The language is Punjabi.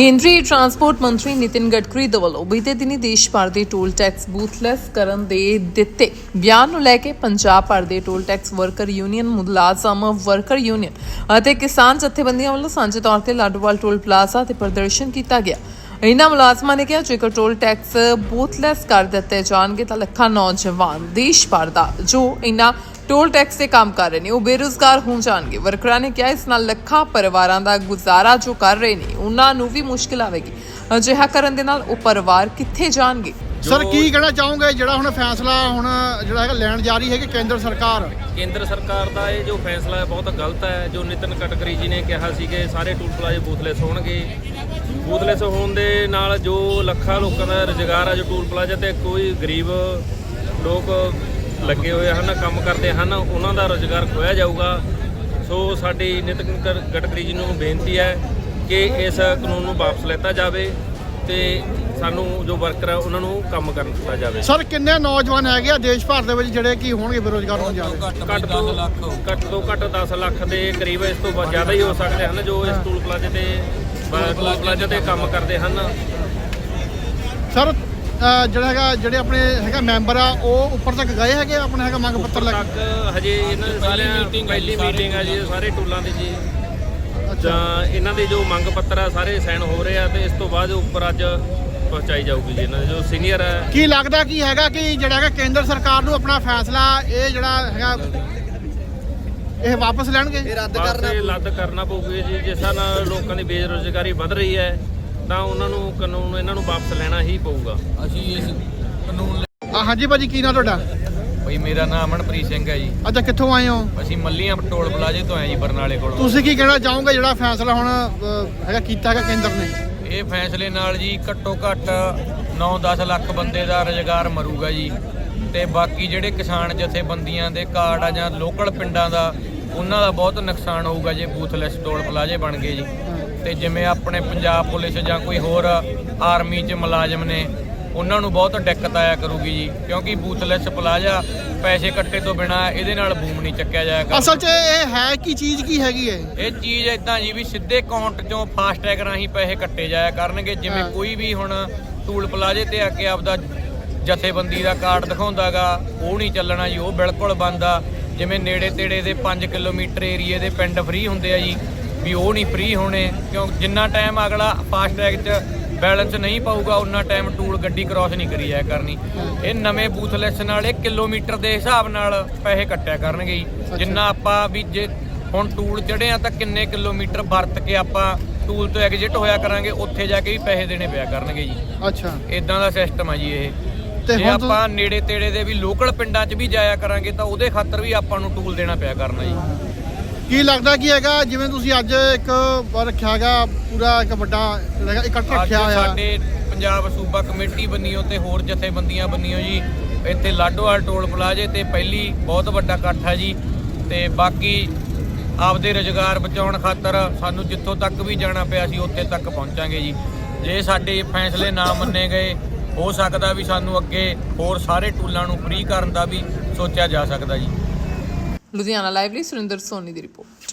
ਕੇਂਦਰੀ ਟਰਾਂਸਪੋਰਟ ਮੰਤਰੀ ਨਿਤਿਨ ਗਡਕਰੀ ਦੇ ਵੱਲੋਂ ਬੀਤੇ ਦਿਨੀ ਦੇਸ਼ ਭਰ ਦੇ ਟੋਲ ਟੈਕਸ ਬੂਥਲੈਸ ਕਰਨ ਦੇ ਦਿੱਤੇ ਬਿਆਨ ਨੂੰ ਲੈ ਕੇ ਪੰਜਾਬ ਭਰ ਦੇ ਟੋਲ ਟੈਕਸ ਵਰਕਰ ਯੂਨੀਅਨ, ਮੁਲਾਜ਼ਮ ਵਰਕਰ ਯੂਨੀਅਨ ਅਤੇ ਕਿਸਾਨ ਜਥੇਬੰਦੀਆਂ ਵੱਲੋਂ ਸਾਂਝੇ ਤੌਰ ਤੇ ਲਾਡੋਵਾਲ ਟੋਲ ਪਲਾਜ਼ਾ ਤੇ ਪ੍ਰਦਰਸ਼ਨ ਕੀਤਾ ਗਿਆ। ਇਹਨਾਂ ਮੁਲਾਜ਼ਮਾਂ ਨੇ ਕਿਹਾ, ਜੇਕਰ ਟੋਲ ਟੈਕਸ ਬੂਥਲੈਸ ਕਰ ਦਿੱਤੇ ਜਾਣਗੇ ਤਾਂ ਲੱਖਾਂ ਨੌਜਵਾਨ ਦੇਸ਼ ਭਰ ਦਾ, ਜੋ ਇਹਨਾਂ ਟੋਲ ਟੈਕਸ ਤੇ ਕੰਮ ਕਰ ਰਹੇ ਨੇ ਉਹ ਬੇਰੁਜ਼ਗਾਰ ਹੋ ਜਾਣਗੇ। ਵਰਕਰਾਂ ਨੇ ਕਿਹਾ ਇਸ ਨਾਲ ਲੱਖਾਂ ਪਰਿਵਾਰਾਂ ਦਾ ਗੁਜ਼ਾਰਾ ਜੋ ਕਰ ਰਹੇ ਨੇ ਉਹਨਾਂ ਨੂੰ ਵੀ ਮੁਸ਼ਕਿਲ ਆਵੇਗੀ। ਅਜਿਹਾ ਕਰਨ ਦੇ ਨਾਲ ਉਹ ਪਰਿਵਾਰ ਕਿੱਥੇ ਜਾਣਗੇ? ਸਰ ਕੀ ਕਹਿਣਾ ਚਾਹੋਗੇ? ਜਿਹੜਾ ਹੁਣ ਫੈਸਲਾ ਹੁਣ ਜਿਹੜਾ ਹੈਗਾ ਲੈਣ ਜਾ ਰਹੀ ਹੈਗੀ ਕੇਂਦਰ ਸਰਕਾਰ? ਕੇਂਦਰ ਸਰਕਾਰ ਦਾ ਇਹ ਜੋ ਫੈਸਲਾ ਹੈ ਬਹੁਤ ਗਲਤ ਹੈ। ਜੋ ਨਿਤਨ ਗਡਕਰੀ ਜੀ ਨੇ ਕਿਹਾ ਸੀ ਕਿ ਸਾਰੇ ਟੂਲ ਪਲਾਜ਼ੇ ਬੂਥਲੈਸ ਹੋਣਗੇ। ਬੂਥਲੈਸ ਹੋਣ ਦੇ ਨਾਲ ਜੋ ਲੱਖਾਂ ਲੋਕਾਂ ਦਾ ਰੁਜ਼ਗਾਰ ਹੈ ਜੋ ਟੂਲ ਪਲਾਜ਼ਾ ਤੇ ਕੋਈ ਗਰੀਬ ਲੋਕ ਲੱਗੇ ਹੋਏ ਹਨ ਕੰਮ ਕਰਦੇ ਹਨ ਉਹਨਾਂ ਦਾ ਰੁਜ਼ਗਾਰ ਖੋਇਆ ਜਾਊਗਾ। ਸੋ ਸਾਡੀ ਨਿਤਨ ਗਡਕਰੀ ਜੀ ਨੂੰ ਬੇਨਤੀ ਹੈ ਕਿ ਇਸ ਕਾਨੂੰਨ ਨੂੰ ਵਾਪਸ ਲੈਤਾ ਜਾਵੇ ਤੇ ਸਾਨੂੰ ਜੋ ਵਰਕਰ ਹੈ ਉਹਨਾਂ ਨੂੰ ਕੰਮ ਕਰਨ ਦਿੱਤਾ ਜਾਵੇ। ਸਰ ਕਿੰਨੇ ਨੌਜਵਾਨ ਹੈਗੇ ਆ ਦੇਸ਼ ਭਰ ਦੇ ਵਿੱਚ ਜਿਹੜੇ ਕੀ ਹੋਣਗੇ ਬੇਰੋਜ਼ਗਾਰ ਹੋ ਜਾਣਗੇ ਘੱਟ ਤੋਂ ਘੱਟ ਤੋਂ ਘੱਟ 10 ਲੱਖ ਦੇ ਕਰੀਬ ਇਸ ਤੋਂ ਵੱਧ ਜ਼ਿਆਦਾ ਹੀ ਹੋ ਸਕਦੇ ਹਨ ਜੋ ਇਸ ਟੂਲ ਪਲਾਜ਼ੇ ਤੇ ਟੂਲ ਪਲਾਜ਼ੇ ਤੇ ਕੰਮ ਕਰਦੇ ਹਨ। ਸਰ ਜਿਹੜਾ ਹੈਗਾ ਜਿਹੜੇ ਆਪਣੇ ਹੈਗਾ ਮੈਂਬਰ ਆ ਉਹ ਉੱਪਰ ਤੱਕ ਗਏ ਹੈਗੇ? ਆ ਆਪਣਾ ਹੈਗਾ ਮੰਗ ਪੱਤਰ ਲੈ ਕੇ? ਤੱਕ ਹਜੇ ਇਹਨਾਂ ਦੇ ਸਾਰਿਆਂ ਪਹਿਲੀ ਮੀਟਿੰਗ ਹੈ ਜੀ ਸਾਰੇ ਟੂਲਾਂ ਦੀ ਜੀ। ਜਾਂ ਇਹਨਾਂ ਦੇ ਜੋ ਮੰਗ ਪੱਤਰ ਆ ਸਾਰੇ ਸਾਈਨ ਹੋ ਰਹੇ ਆ ਤੇ ਇਸ ਤੋਂ ਬਾਅਦ ਉੱਪਰ ਅੱਜ ਪਹੁੰਚਾਈ ਜਾਊਗੀ ਜੀ ਇਹਨਾਂ ਦੇ ਜੋ ਸੀਨੀਅਰ ਹੈ। ਕੀ ਲੱਗਦਾ ਕੀ ਹੈਗਾ ਕਿ ਜਿਹੜਾ ਹੈਗਾ ਕੇਂਦਰ ਸਰਕਾਰ ਨੂੰ ਆਪਣਾ ਫੈਸਲਾ ਇਹ ਜਿਹੜਾ ਹੈਗਾ ਇਹ ਵਾਪਸ ਲੈਣਗੇ? ਇਹ ਰੱਦ ਕਰਨਾ ਪਊਗੀ ਜੀ ਜਿਸ ਨਾਲ ਲੋਕਾਂ ਦੀ ਬੇਰੁਜ਼ਗਾਰੀ ਵੱਧ ਰਹੀ ਹੈ। ਤਾਂ ਉਹਨਾਂ ਨੂੰ ਕਾਨੂੰਨ ਇਹਨਾਂ ਨੂੰ ਵਾਪਸ ਲੈਣਾ ਹੀ ਪਊਗਾ। ਅਸੀਂ ਇਸ ਕਾਨੂੰਨ ਆ ਹਾਂਜੀ ਭਾਜੀ ਕੀ ਨਾਂ ਤੁਹਾਡਾ? ਬਈ ਮੇਰਾ ਨਾਮ ਅਮਨਪ੍ਰੀਤ ਸਿੰਘ ਹੈ ਜੀ। ਅੱਛਾ ਕਿੱਥੋਂ ਆਏ ਹੋ? ਅਸੀਂ ਮੱਲੀਆਂ ਟੋਲ ਪਲਾਜ਼ੇ ਤੋਂ ਆਏ ਜੀ ਬਰਨਾਲੇ ਕੋਲੋਂ। ਤੁਸੀਂ ਕੀ ਕਹਿਣਾ ਚਾਹੋਗੇ ਜਿਹੜਾ ਫੈਸਲਾ ਹੁਣ ਹੈਗਾ ਕੀਤਾ ਹੈਗਾ ਕੇਂਦਰ ਨੇ? ਇਹ ਫੈਸਲੇ ਨਾਲ ਜੀ ਘੱਟੋ ਘੱਟ 9-10 ਲੱਖ ਬੰਦੇ ਦਾ ਰੁਜ਼ਗਾਰ ਮਰੂਗਾ ਜੀ। ਤੇ ਬਾਕੀ ਜਿਹੜੇ ਕਿਸਾਨ ਜਥੇਬੰਦੀਆਂ ਦੇ ਕਾਰਡ ਆ ਜਾਂ ਲੋਕਲ ਪਿੰਡਾਂ ਦਾ ਉਹਨਾਂ ਦਾ ਬਹੁਤ ਨੁਕਸਾਨ ਹੋਊਗਾ ਜੇ ਬੂਥਲੈਸ ਟੋਲ ਪਲਾਜ਼ੇ ਬਣ ਗਏ ਜੀ। ਤੇ ਜਿਵੇਂ ਆਪਣੇ ਪੰਜਾਬ ਪੁਲਿਸ ਜਾਂ ਕੋਈ ਹੋਰ ਆਰਮੀ 'ਚ ਮੁਲਾਜ਼ਮ ਨੇ ਉਹਨਾਂ ਨੂੰ ਬਹੁਤ ਦਿੱਕਤ ਆਇਆ ਕਰੂਗੀ ਜੀ ਕਿਉਂਕਿ ਬੂਥਲੈਸ ਪਲਾਜ਼ਾ ਪੈਸੇ ਕੱਟੇ ਤੋਂ ਬਿਨਾ ਇਹਦੇ ਨਾਲ ਬੂਮ ਨਹੀਂ ਚੱਕਿਆ ਜਾਇਆ ਕਰਦਾ। ਅਸਲ 'ਚ ਇਹ ਹੈ ਕੀ ਚੀਜ਼ ਕੀ ਹੈਗੀ ਹੈ ਇਹ ਚੀਜ਼ ਇਦਾਂ ਜੀ ਵੀ ਸਿੱਧੇ ਅਕਾਊਂਟ ਚੋਂ ਫਾਸਟੈਗ ਰਾਹੀਂ ਪੈਸੇ ਕੱਟੇ ਜਾਇਆ ਕਰਨਗੇ ਜਿਵੇਂ। ਕੋਈ ਵੀ ਹੁਣ ਟੂਲ ਪਲਾਜ਼ੇ ਤੇ ਆ ਕੇ ਆਪਦਾ ਜਥੇਬੰਦੀ ਦਾ ਕਾਰਡ ਦਿਖਾਉਂਦਾਗਾ ਉਹ ਨਹੀਂ ਚੱਲਣਾ ਜੀ ਉਹ ਬਿਲਕੁਲ ਬੰਦ ਆ। ਜਿਵੇਂ ਨੇੜੇ ਤੇੜੇ ਦੇ 5 ਕਿਲੋਮੀਟਰ ਏਰੀਏ ਦੇ ਪਿੰਡ ਫ੍ਰੀ ਹੁੰਦੇ ਆ ਜੀ ਵੀ ਉਹ ਨਹੀਂ ਫ੍ਰੀ ਹੋਣੇ ਕਿਉਂ ਜਿੰਨਾ ਟਾਈਮ ਅਗਲਾ ਫਾਸਟੈਗ 'ਚ ਬੈਲੈਂਸ ਨਹੀਂ ਪਾਊਗਾ ਉਨਾ ਟਾਈਮ ਟੂਲ ਗੱਡੀ ਕ੍ਰਾਸ ਨਹੀਂ ਕਰੀ ਜਾਇਆ ਕਰਨੀ। ਇਹ ਨਵੇਂ ਬੂਥਲੈਸ ਨਾਲ ਇਹ ਕਿਲੋਮੀਟਰ ਦੇ ਹਿਸਾਬ ਨਾਲ ਪੈਸੇ ਕੱਟਿਆ ਕਰਨਗੇ ਜੀ। ਜਿੰਨਾ ਆਪਾਂ ਵੀ ਜੇ ਹੁਣ ਟੂਲ ਚੜੇ ਆ ਤਾਂ ਕਿੰਨੇ ਕਿਲੋਮੀਟਰ ਵਰਤ ਕੇ ਆਪਾਂ ਟੂਲ ਤੋਂ ਐਗਜ਼ਿਟ ਹੋਇਆ ਕਰਾਂਗੇ ਉੱਥੇ ਜਾ ਕੇ ਵੀ ਪੈਸੇ ਦੇਣੇ ਪਿਆ ਕਰਨਗੇ ਜੀ। ਅੱਛਾ। ਇਦਾਂ ਦਾ ਸਿਸਟਮ ਆ ਜੀ ਇਹ। ਤੇ ਜੇ ਹੁਣ ਆਪਾਂ ਨੇੜੇ ਤੇੜੇ ਦੇ ਵੀ ਲੋਕਲ ਪਿੰਡਾਂ 'ਚ ਵੀ ਜਾਇਆ ਕਰਾਂਗੇ ਤਾਂ ਉਹਦੇ ਖਾਤਰ ਵੀ ਆਪਾਂ ਨੂੰ ਟੂਲ ਦੇਣਾ ਪਿਆ ਕਰਨਾ ਜੀ। ਕੀ ਲੱਗਦਾ ਕੀ ਹੈਗਾ? ਜਿਵੇਂ ਤੁਸੀਂ ਅੱਜ ਇੱਕ ਰੱਖਿਆ ਹੈਗਾ ਪੂਰਾ ਇੱਕ ਵੱਡਾ ਜਿਹੜਾ ਹੈਗਾ ਇਕੱਠ ਅੱਜ ਰੱਖਿਆ ਹੋਇਆ। ਸਾਡੇ ਪੰਜਾਬ ਸੂਬਾ ਕਮੇਟੀ ਬੰਨੀਓ ਤੇ ਹੋਰ ਜਥੇਬੰਦੀਆਂ ਬੰਨੀਓ ਜੀ। ਇੱਥੇ ਲਾਡੋਵਾਲ ਟੋਲ ਪਲਾਜ਼ੇ ਤੇ ਪਹਿਲੀ ਬਹੁਤ ਵੱਡਾ ਇਕੱਠ ਹੈ ਜੀ। ਤੇ ਬਾਕੀ ਆਪਦੇ ਰੁਜ਼ਗਾਰ ਬਚਾਉਣ ਖਾਤਰ ਸਾਨੂੰ ਜਿੱਥੋਂ ਤੱਕ ਵੀ ਜਾਣਾ ਪਿਆ ਸੀ ਉੱਥੇ ਤੱਕ ਪਹੁੰਚਾਂਗੇ ਜੀ। ਜੇ ਸਾਡੇ ਫੈਸਲੇ ਨਾ ਮੰਨੇ ਗਏ ਹੋ ਸਕਦਾ ਵੀ ਸਾਨੂੰ ਅੱਗੇ ਹੋਰ ਸਾਰੇ ਟੂਲਾਂ ਨੂੰ ਫ੍ਰੀ ਕਰਨ ਦਾ ਵੀ ਸੋਚਿਆ ਜਾ ਸਕਦਾ ਜੀ। लुधियाना लाइवली सुरेंद्र सोनी दी रिपोर्ट